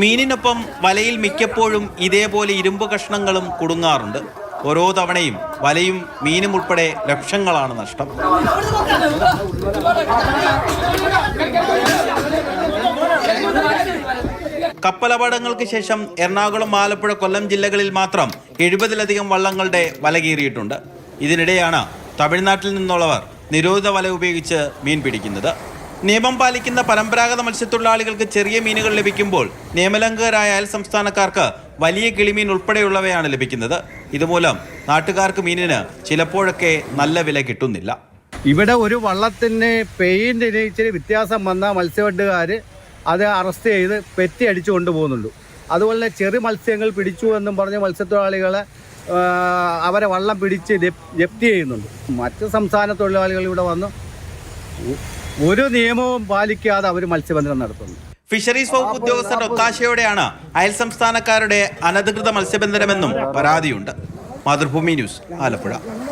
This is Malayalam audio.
മീനിനൊപ്പം വലയിൽ മിക്കപ്പോഴും ഇതേപോലെ ഇരുമ്പ് കഷ്ണങ്ങളും കുടുങ്ങാറുണ്ട്. ഓരോ തവണയും വലയും മീനും ഉൾപ്പെടെ ലക്ഷങ്ങളാണ് നഷ്ടം. കപ്പലപാടങ്ങൾക്ക് ശേഷം എറണാകുളം ആലപ്പുഴ കൊല്ലം ജില്ലകളിൽ മാത്രം എഴുപതിലധികം വള്ളങ്ങളുടെ വല കീറിയിട്ടുണ്ട്. ഇതിനിടെയാണ് തമിഴ്നാട്ടിൽ നിന്നുള്ളവർ നിരോധിത വല ഉപയോഗിച്ച് മീൻ പിടിക്കുന്നത്. നിയമം പാലിക്കുന്ന പരമ്പരാഗത മത്സ്യത്തൊഴിലാളികൾക്ക് ചെറിയ മീനുകൾ ലഭിക്കുമ്പോൾ നിയമലംഘകരായ അയൽ സംസ്ഥാനക്കാർക്ക് വലിയ കിളിമീൻ ഉൾപ്പെടെയുള്ളവയാണ് ലഭിക്കുന്നത്. ഇതുമൂലം നാട്ടുകാർക്ക് മീനിന് ചിലപ്പോഴൊക്കെ നല്ല വില കിട്ടുന്നില്ല. ഇവിടെ ഒരു വള്ളത്തിന് പെയിന്റ് ഇച്ചിരി വ്യത്യാസം വന്ന മത്സ്യബന്ധുകാർ അത് അറസ്റ്റ് ചെയ്ത് പെറ്റി അടിച്ചു കൊണ്ടുപോകുന്നുള്ളൂ അതുപോലെ ചെറു മത്സ്യങ്ങൾ പിടിച്ചു എന്നും പറഞ്ഞ് മത്സ്യത്തൊഴിലാളികളെ അവരെ വള്ളം പിടിച്ച് ജപ്തി ചെയ്യുന്നുണ്ട്. മറ്റ് സംസ്ഥാന തൊഴിലാളികൾ ഇവിടെ വന്ന് ഒരു നിയമവും പാലിക്കാതെ അവർ മത്സ്യബന്ധനം നടത്തുന്നു. ഫിഷറീസ് വകുപ്പ് ഉദ്യോഗസ്ഥരുടെ ഒത്താശയോടെയാണ് അയൽ സംസ്ഥാനക്കാരുടെ അനധികൃത മത്സ്യബന്ധനമെന്നും പരാതിയുണ്ട്. മാതൃഭൂമി ന്യൂസ് ആലപ്പുഴ.